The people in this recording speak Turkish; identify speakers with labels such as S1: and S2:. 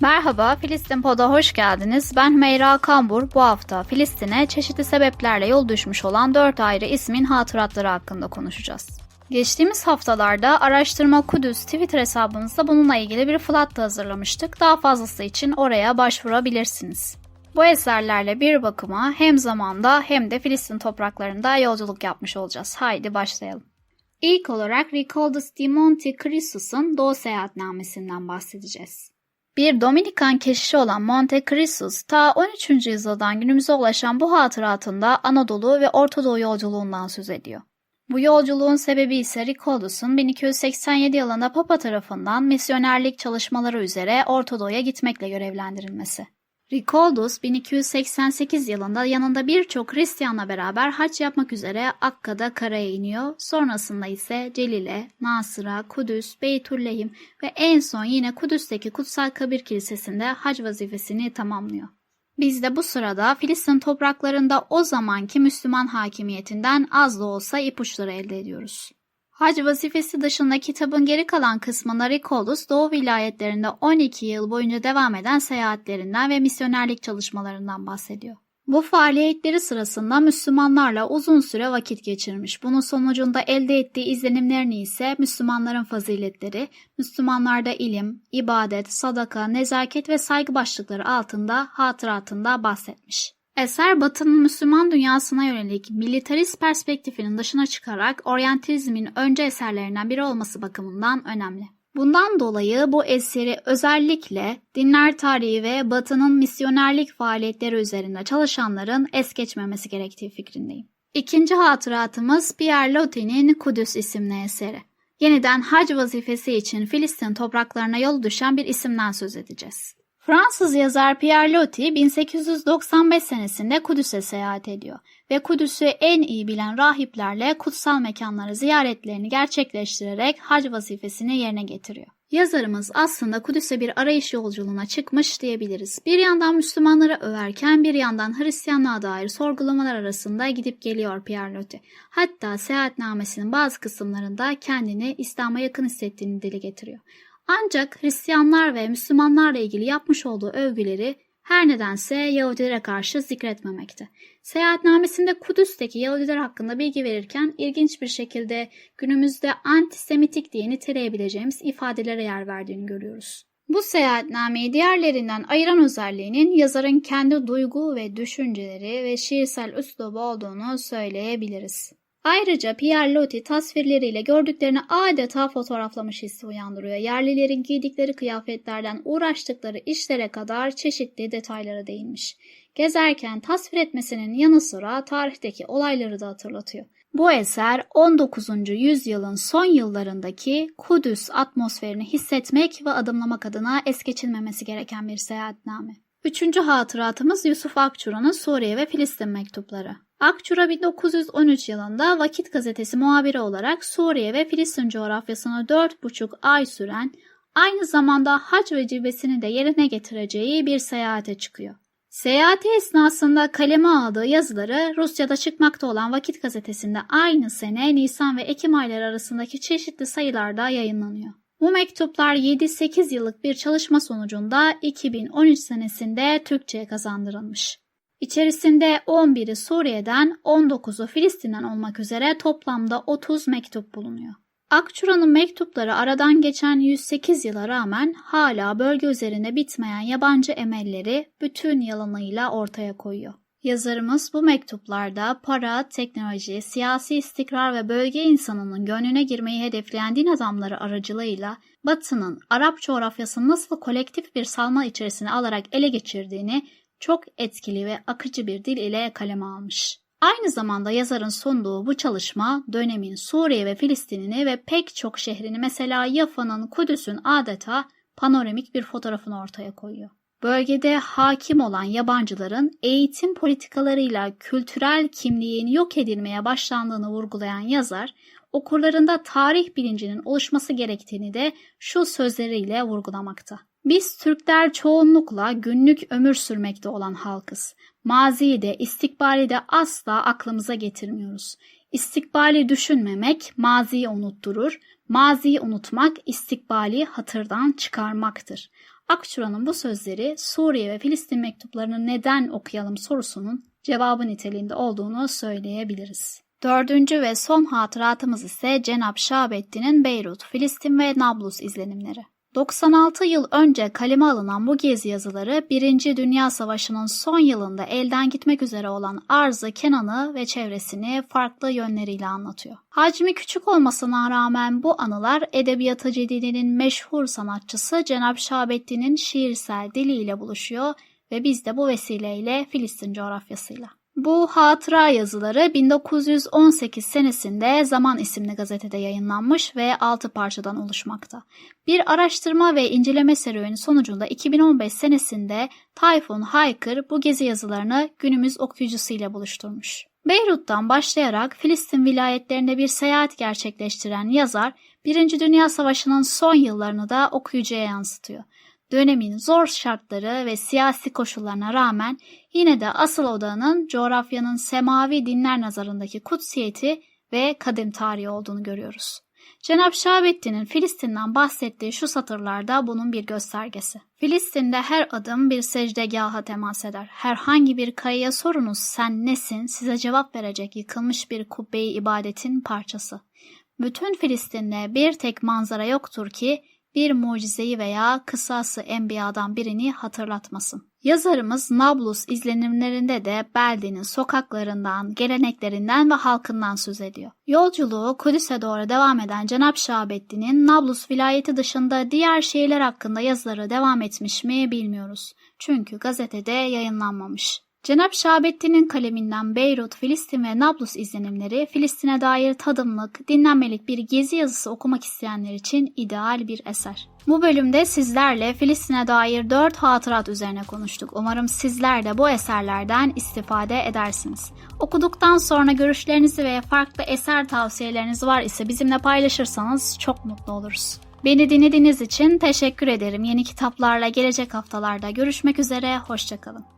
S1: Merhaba, Filistin Pod'a hoş geldiniz. Ben Hümeyra Kambur. Bu hafta Filistin'e çeşitli sebeplerle yol düşmüş olan 4 ayrı ismin hatıratları hakkında konuşacağız. Geçtiğimiz haftalarda Araştırma Kudüs Twitter hesabımızda bununla ilgili bir flatta hazırlamıştık. Daha fazlası için oraya başvurabilirsiniz. Bu eserlerle bir bakıma hem zamanda hem de Filistin topraklarında yolculuk yapmış olacağız. Haydi başlayalım. İlk olarak Ricordos di Monte Cristus'un Doğu Seyahatnamesinden bahsedeceğiz. Bir Dominikan keşişi olan Monte Cristus, ta 13. yüzyıldan günümüze ulaşan bu hatıratında Anadolu ve Orta Doğu yolculuğundan söz ediyor. Bu yolculuğun sebebi ise Ricordus'un 1287 yılında Papa tarafından misyonerlik çalışmaları üzere Orta Doğu'ya gitmekle görevlendirilmesi. Ricordus 1288 yılında yanında birçok Hristiyanla beraber haç yapmak üzere Akka'da karaya iniyor. Sonrasında ise Celile, Nasır'a, Kudüs, Beytüllehim ve en son yine Kudüs'teki Kutsal Kabir Kilisesi'nde hac vazifesini tamamlıyor. Biz de bu sırada Filistin topraklarında o zamanki Müslüman hakimiyetinden az da olsa ipuçları elde ediyoruz. Hac vazifesi dışında kitabın geri kalan kısmında Rikolus, Doğu vilayetlerinde 12 yıl boyunca devam eden seyahatlerinden ve misyonerlik çalışmalarından bahsediyor. Bu faaliyetleri sırasında Müslümanlarla uzun süre vakit geçirmiş. Bunun sonucunda elde ettiği izlenimlerini ise Müslümanların faziletleri, Müslümanlarda ilim, ibadet, sadaka, nezaket ve saygı başlıkları altında hatıratında bahsetmiş. Eser Batı'nın Müslüman dünyasına yönelik militarist perspektifinin dışına çıkarak oryantalizmin önce eserlerinden biri olması bakımından önemli. Bundan dolayı bu eseri özellikle dinler tarihi ve Batı'nın misyonerlik faaliyetleri üzerinde çalışanların es geçmemesi gerektiği fikrindeyim. İkinci hatıratımız Pierre Loti'nin Kudüs isimli eseri. Yeniden hac vazifesi için Filistin topraklarına yol düşen bir isimden söz edeceğiz. Fransız yazar Pierre Loti 1895 senesinde Kudüs'e seyahat ediyor ve Kudüs'ü en iyi bilen rahiplerle kutsal mekanları ziyaretlerini gerçekleştirerek hac vazifesini yerine getiriyor. Yazarımız aslında Kudüs'e bir arayış yolculuğuna çıkmış diyebiliriz. Bir yandan Müslümanları överken bir yandan Hristiyanlığa dair sorgulamalar arasında gidip geliyor Pierre Loti. Hatta seyahatnamesinin bazı kısımlarında kendini İslam'a yakın hissettiğini dile getiriyor. Ancak Hristiyanlar ve Müslümanlarla ilgili yapmış olduğu övgüleri her nedense Yahudilere karşı zikretmemekte. Seyahatnamesinde Kudüs'teki Yahudiler hakkında bilgi verirken ilginç bir şekilde günümüzde antisemitik diye niteleyebileceğimiz ifadelere yer verdiğini görüyoruz. Bu seyahatnameyi diğerlerinden ayıran özelliğinin yazarın kendi duygu ve düşünceleri ve şiirsel üslubu olduğunu söyleyebiliriz. Ayrıca Pierre Loti tasvirleriyle gördüklerini adeta fotoğraflamış hissi uyandırıyor. Yerlilerin giydikleri kıyafetlerden uğraştıkları işlere kadar çeşitli detaylara değinmiş. Gezerken tasvir etmesinin yanı sıra tarihteki olayları da hatırlatıyor. Bu eser 19. yüzyılın son yıllarındaki Kudüs atmosferini hissetmek ve adımlamak adına es geçilmemesi gereken bir seyahatname. Üçüncü hatıratımız Yusuf Akçura'nın Suriye ve Filistin mektupları. Akçura 1913 yılında Vakit Gazetesi muhabiri olarak Suriye ve Filistin coğrafyasına 4,5 ay süren, aynı zamanda hac vecibesini de yerine getireceği bir seyahate çıkıyor. Seyahati esnasında kaleme aldığı yazıları Rusya'da çıkmakta olan Vakit Gazetesi'nde aynı sene Nisan ve Ekim ayları arasındaki çeşitli sayılarda yayınlanıyor. Bu mektuplar 7-8 yıllık bir çalışma sonucunda 2013 senesinde Türkçe'ye kazandırılmış. İçerisinde 11'i Suriye'den 19'u Filistin'den olmak üzere toplamda 30 mektup bulunuyor. Akçura'nın mektupları aradan geçen 108 yıla rağmen hala bölge üzerinde bitmeyen yabancı emelleri bütün yalanıyla ortaya koyuyor. Yazarımız bu mektuplarda para, teknoloji, siyasi istikrar ve bölge insanının gönlüne girmeyi hedefleyen din adamları aracılığıyla Batı'nın Arap coğrafyasını nasıl kolektif bir salma içerisine alarak ele geçirdiğini çok etkili ve akıcı bir dil ile kaleme almış. Aynı zamanda yazarın sunduğu bu çalışma dönemin Suriye ve Filistin'ini ve pek çok şehrini mesela Yafa'nın, Kudüs'ün adeta panoramik bir fotoğrafını ortaya koyuyor. Bölgede hakim olan yabancıların eğitim politikalarıyla kültürel kimliğin yok edilmeye başlandığını vurgulayan yazar, okurlarında tarih bilincinin oluşması gerektiğini de şu sözleriyle vurgulamakta. Biz Türkler çoğunlukla günlük ömür sürmekte olan halkız. Maziyi de istikbali de asla aklımıza getirmiyoruz. İstikbali düşünmemek maziyi unutturur. Maziyi unutmak istikbali hatırdan çıkarmaktır. Akçura'nın bu sözleri Suriye ve Filistin mektuplarını neden okuyalım sorusunun cevabı niteliğinde olduğunu söyleyebiliriz. Dördüncü ve son hatıratımız ise Cenab Şahabettin'in Beyrut, Filistin ve Nablus izlenimleri. 96 yıl önce kaleme alınan bu gezi yazıları 1. Dünya Savaşı'nın son yılında elden gitmek üzere olan Arzı, Kenan'ı ve çevresini farklı yönleriyle anlatıyor. Hacmi küçük olmasına rağmen bu anılar Edebiyatı Cedide'nin meşhur sanatçısı Cenab Şahabettin'in şiirsel diliyle buluşuyor ve biz de bu vesileyle Filistin coğrafyasıyla. Bu hatıra yazıları 1918 senesinde Zaman isimli gazetede yayınlanmış ve 6 parçadan oluşmakta. Bir araştırma ve inceleme serüveni sonucunda 2015 senesinde Tayfun Haykır bu gezi yazılarını günümüz okuyucusuyla buluşturmuş. Beyrut'tan başlayarak Filistin vilayetlerinde bir seyahat gerçekleştiren yazar, Birinci Dünya Savaşı'nın son yıllarını da okuyucuya yansıtıyor dönemin zor şartları ve siyasi koşullarına rağmen yine de asıl odağının coğrafyanın semavi dinler nazarındaki kutsiyeti ve kadim tarihi olduğunu görüyoruz. Cenab Şahabettin'in Filistin'den bahsettiği şu satırlarda bunun bir göstergesi. Filistin'de her adım bir secdegaha temas eder. Herhangi bir kayaya sorunuz sen nesin size cevap verecek yıkılmış bir kubbeyi ibadetin parçası. Bütün Filistin'de bir tek manzara yoktur ki bir mucizeyi veya kısası enbiyadan birini hatırlatmasın. Yazarımız Nablus izlenimlerinde de beldenin sokaklarından, geleneklerinden ve halkından söz ediyor. Yolculuğu Kudüs'e doğru devam eden Cenab Şahabettin'in Nablus vilayeti dışında diğer şehirler hakkında yazıları devam etmiş mi bilmiyoruz. Çünkü gazetede yayınlanmamış. Cenab Şahabettin'in kaleminden Beyrut, Filistin ve Nablus izlenimleri Filistin'e dair tadımlık, dinlenmelik bir gezi yazısı okumak isteyenler için ideal bir eser. Bu bölümde sizlerle Filistin'e dair 4 hatırat üzerine konuştuk. Umarım sizler de bu eserlerden istifade edersiniz. Okuduktan sonra görüşlerinizi ve farklı eser tavsiyeleriniz var ise bizimle paylaşırsanız çok mutlu oluruz. Beni dinlediğiniz için teşekkür ederim. Yeni kitaplarla gelecek haftalarda görüşmek üzere, hoşçakalın.